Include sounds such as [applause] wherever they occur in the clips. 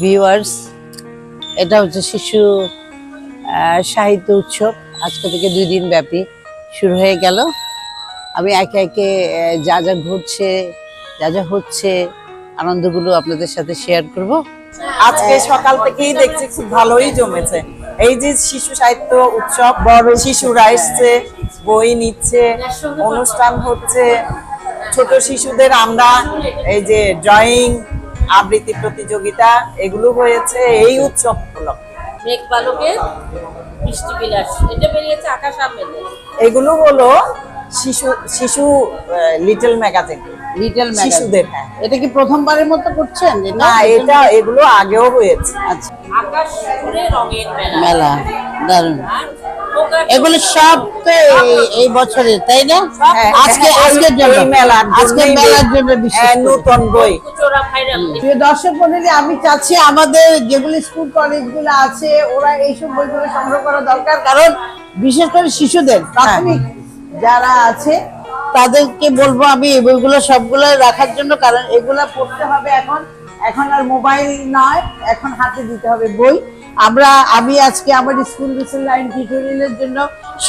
Viewers এটা হচ্ছে শিশু সাহিত্য উৎসব। আজকে থেকে দুই দিন ব্যাপী শুরু হয়ে গেল। আমি একে একে যা যা ঘটছে, যা যা হচ্ছে, আনন্দগুলো আপনাদের সাথে শেয়ার করব। আজকে সকাল থেকেই দেখছি খুব ভালোই জমেছে। এই যে শিশু সাহিত্য উৎসব বড় শিশুরা এসছে, বই নিচ্ছে, অনুষ্ঠান হচ্ছে, ছোট শিশুদের আমরা এই যে ড্রয়িং আবৃত্তি প্রতিযোগিতা এগুলো হয়েছে এই উৎসব উপলক্ষে। মেঘ বালকের বৃষ্টি বিলাস এটা বেরিয়েছে আকাশ আহমেদের এগুলো হলো শিশু শিশু লিটল ম্যাগাজিন লিটল শিশুদের হ্যাঁ। এটা কি প্রথমবারের মতো করছেন? না এটা এগুলো আগেও হয়েছে। আচ্ছা। আকাশ রঙের মেলা। মেলা দারুণ। এগুলো সব তো এই- বছরের তাই না? হ্যাঁ, আজকে হ্যাঁ, আজকের জন্য। মেলার আজকে মেলার জন্য হ্যাঁ, নতুন বই। প্রিয় দর্শক মন্ডলী আমি চাচ্ছি আমাদের যেগুলি স্কুল কলেজগুলো আছে ওরা এইসব বইগুলো সংগ্রহ করা দরকার কারণ বিশেষ করে শিশুদের প্রাথমিক যারা আছে তাদেরকে বলব আমি এই বইগুলো সবগুলো রাখার জন্য কারণ এগুলো পড়তে হবে এখন। এখন আর মোবাইল নয় এখন হাতে দিতে হবে বই। আমরা আমি আজকে আমার স্কুল লাইন টিউটোরিয়ালের জন্য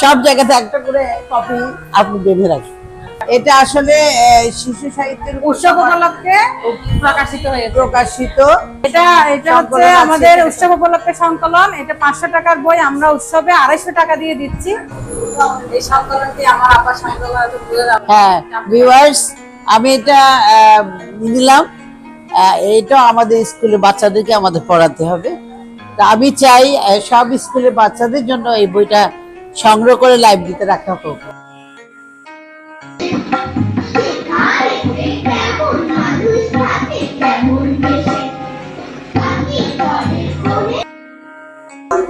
সব জায়গাতে একটা করে কপি আপনি বেঁধে রাখি এটা আসলে আহ, শিশু সাহিত্যের উৎসব উপলক্ষে প্রকাশিত হয়েছে। প্রকাশিত। এটা এটা হচ্ছে আমাদের উৎসব উপলক্ষে সংকলন। এটা পাঁচশো টাকার বই। আমরা উৎসবে আড়াইশো টাকা দিয়ে দিচ্ছি। এই সংকলনটি আমার আপা সংকলন হ্যাঁ ভিউয়ার্স আমি এটা আহ, নিলাম। আহ, এটা আমাদের স্কুলে বাচ্চাদেরকে আমাদের পড়াতে হবে। তা আমি চাই সব স্কুলের বাচ্চাদের জন্য এই বইটা সংগ্রহ করে লাইব্রেরিতে রাখা হোক।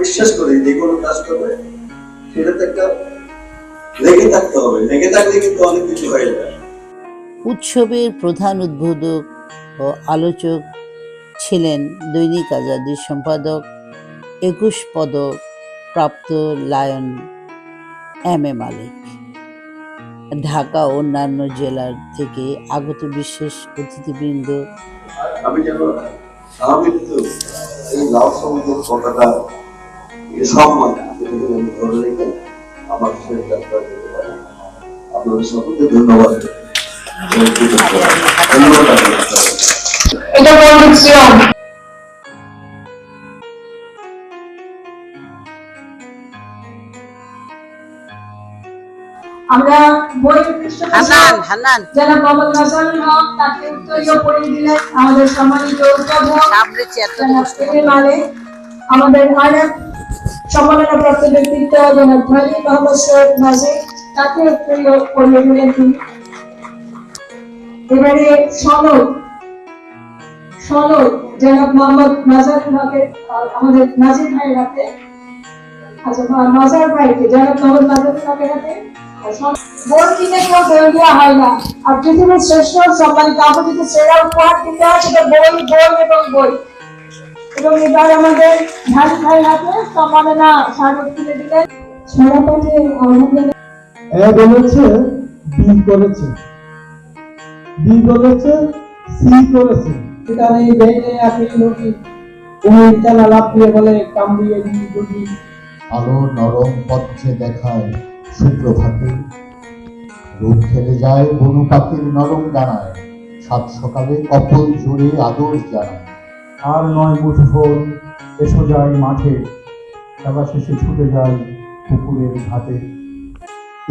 বিশ্বাস করি যে কোনো কাজ করবে সেটাতে একটা লেগে থাকতে হবে। লেগে থাকলে কিন্তু অনেক কিছু হয়ে যায়। উৎসবের প্রধান উদ্বোধক ও আলোচক ছিলেন দৈনিক আজাদির সম্পাদক একুশ পদক প্রাপ্ত lion M A Malik. Dhaka ও অন্যান্য জেলার থেকে আগত বিশেষ অতিথিবৃন্দ। আমি যেন স্বাভাবিক এই লাভ সমুদ্রের কথাটা সম্মান সেটা যেন আমি ধরে রেখে আমার শেষ যাত্রা যেতে পারি। আপনাদের সকলকে ধন্যবাদ। ধন্যবাদ এটা আমরা পৃষ্ঠপোষক যারা মোহাম্মদ নাসারুল হক তাকে উত্তরীয় পড়িয়ে দিলেন আমাদের সম্মানিত অধ্যাপক সামনে চেয়ারটা জনাব এম এ আমাদের আরেক সম্মাননাপ্রাপ্ত ব্যক্তিত্ব জনাব খালিদ মোহাম্মদ সৈয়দ নাজির তাকে উত্তরীয় পড়িয়ে দিলেন তিনি। এবারে সনদ সনদ জনাব মোহাম্মদ নাজারুল হকের আমাদের নাজির ভাইয়ের হাতে। আচ্ছা নাজার ভাইকে জনাব মোহাম্মদ নাজারুল হকের হাতে। আর কিনে কেউ ফেরত দেওয়া হয় না আর পৃথিবীর শ্রেষ্ঠ সম্মানিত আপত্তিত সেরা উপহার দিতে হয় সেটা বই বই এবং বই এবং এবার আমাদের ঢালি ভাই হাতে সম্মাননা স্মারক তুলে দিলেন সারা পাঠে আলহামদুলিল্লাহ বলেছে বি করেছে বি করেছে সি করেছে সেখানে বেড়ে আপনি লোকি তুমি চালা লাভ দিয়ে বলে কামড়িয়ে আলো নরম পথে দেখায় সুপ্রভাতে। রোদ খেলে যায় বনু পাখির নরম ডানায়। সাত সকালে কপল জুড়ে আদর জানায়। আর নয় মুঠোফোন এসো যাই মাঠে খেলা শেষে ছুটে যায় পুকুরের ঘাটে।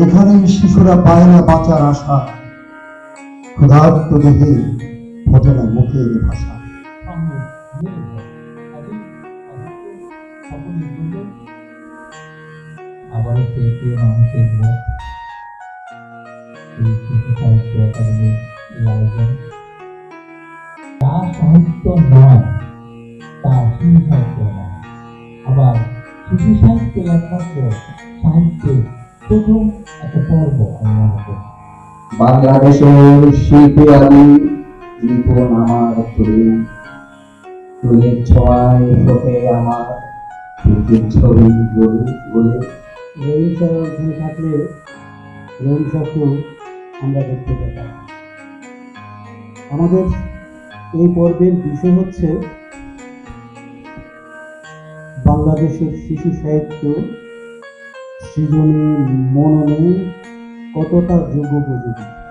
এখানে শিশুরা পায় না বাঁচার আশা। ক্ষুধার্ত দেহে ফোটে না মুখের ভাষা। আবারও সেই প্রিয় মানুষের মুখ এই শিশু সাহিত্য একাডেমির এই আয়োজন তা সাহিত্য নয় তা শিশু সাহিত্য নয় আবার শিশু সাহিত্য একমাত্র সাহিত্যের প্রথম একটা পর্ব আমি মনে বাংলাদেশের শিল্পী আদি নিপুণ আমার তুলি তুলির ছোঁয়ায় ফোটে আমার ছবি গলি বলে স্যার ওখানে থাকলে রবি স্যারকেও আমরা দেখতে পেতাম। আমাদের এই পর্বের বিষয় হচ্ছে বাংলাদেশের শিশু সাহিত্য সৃজনী, মননে কতটা যুগোপযোগী।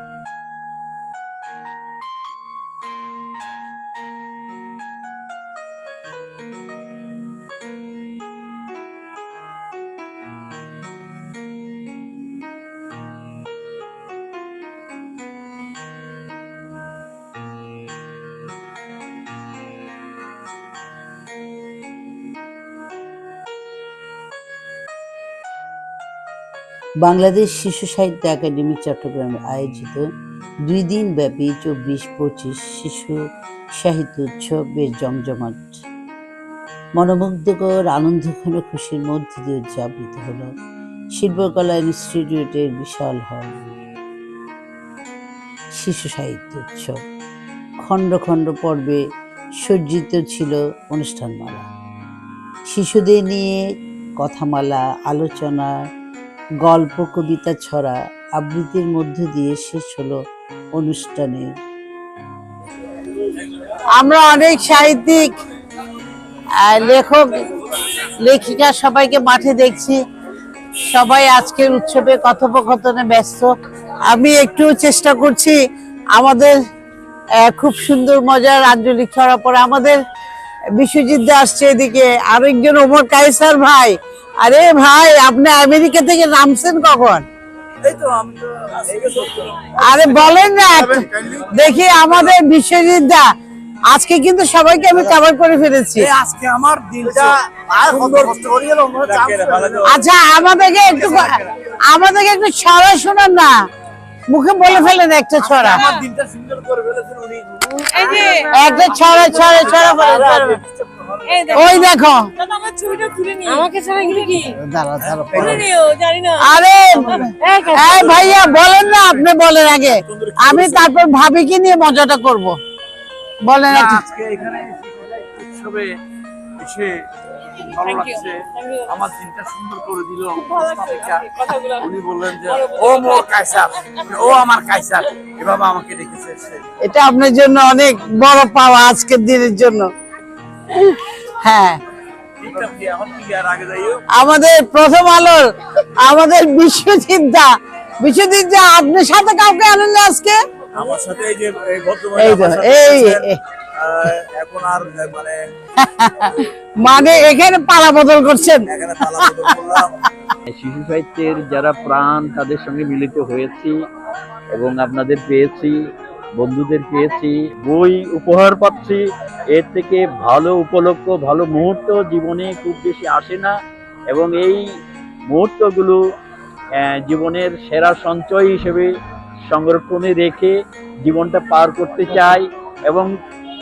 বাংলাদেশ শিশু সাহিত্য একাডেমি চট্টগ্রামে আয়োজিত দুই দিন ব্যাপী চব্বিশ পঁচিশ শিশু সাহিত্য উৎসব বেশ জমজমাট। মনোমুগ্ধকর, আনন্দঘন, খুশির মধ্যে দিয়ে উদযাপিত হল শিল্পকলা ইনস্টিটিউটের বিশাল হল। শিশু সাহিত্য উৎসব। খণ্ড খণ্ড পর্বে সজ্জিত ছিল অনুষ্ঠানমালা। শিশুদের নিয়ে কথামালা, আলোচনা গল্প, কবিতা ছড়া আবৃত্তির মধ্য দিয়ে শেষ হলো অনুষ্ঠানে আমরা অনেক সাহিত্যিক লেখক, লেখিকা সবাইকে মাঠে দেখছি। সবাই আজকের উৎসবে কথোপকথনে ব্যস্ত। আমি একটু চেষ্টা করছি আমাদের খুব সুন্দর মজার আঞ্চলিক ছড়া পড়ে। আমাদের বিশ্বজিৎ দা আসছে এদিকে আরেকজন ওমর কাইসার ভাই। আরে ভাই আপনি আমেরিকা থেকে নামছেন কখন? আরে বলেন না দেখি আমাদের বিশ্বজিৎ দা। আজকে কিন্তু সবাইকে আমি কভার করে ফেলেছি। আজকে আমার দিনটা কষ্ট করি গেল আচ্ছা আমাদেরকে একটু আমাদেরকে একটু ছড়া শোনান না। মুখে বলে ফেলেন একটা ছড়া। আমার দিনটা সুন্দর করে ফেলেছেন উনি। একটা ছড়া ছড়া ছড়া ওই দেখো। আরে এই ভাইয়া বলেন না আপনি বলেন আগে। আমি তারপর ভাবি কি নিয়ে মজাটা করব। বলেন আজকে এখানে উৎসবে এসে ভালো লাগছে। আমার দিনটা সুন্দর করে দিল। উনি বললেন যে ও মোর কাইসার ও আমার কাইসার এভাবে আমাকে রেখেছে সে। এটা আপনার জন্য অনেক বড় পাওয়া আজকের দিনের জন্য। হ্যাঁ। আমাদের প্রথম আলোর আমাদের বিশ্বজিৎ দা বিশ্বজিৎ দা আপনার সাথে কাউকে আনেন না আজকে? আমার সাথে এই যে এই এই। এখন আর মানে [laughs] মানে এখানে পালা বদল করছেন। এখানে তালা বদল করলাম। শিশু সাহিত্যের যারা প্রাণ তাদের সঙ্গে মিলিত হয়েছি এবং আপনাদের পেয়েছি বন্ধুদের পেয়েছি বই উপহার পাচ্ছি। এর থেকে ভালো উপলক্ষ ভালো মুহূর্ত জীবনে খুব বেশি আসে না এবং এই মুহূর্তগুলো জীবনের সেরা সঞ্চয় হিসেবে সংরক্ষণে রেখে জীবনটা পার করতে চাই এবং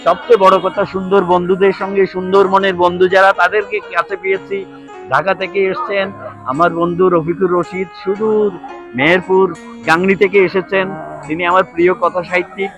সবচেয়ে বড় কথা, সুন্দর বন্ধুদের সঙ্গে, সুন্দর মনের বন্ধু যারা, তাদেরকে কাছে পেয়েছি। ঢাকা থেকে এসছেন আমার বন্ধু রফিকুর রশিদ সুদূর মেহেরপুর, গাংনি থেকে এসেছেন। তিনি আমার প্রিয় কথা সাহিত্যিক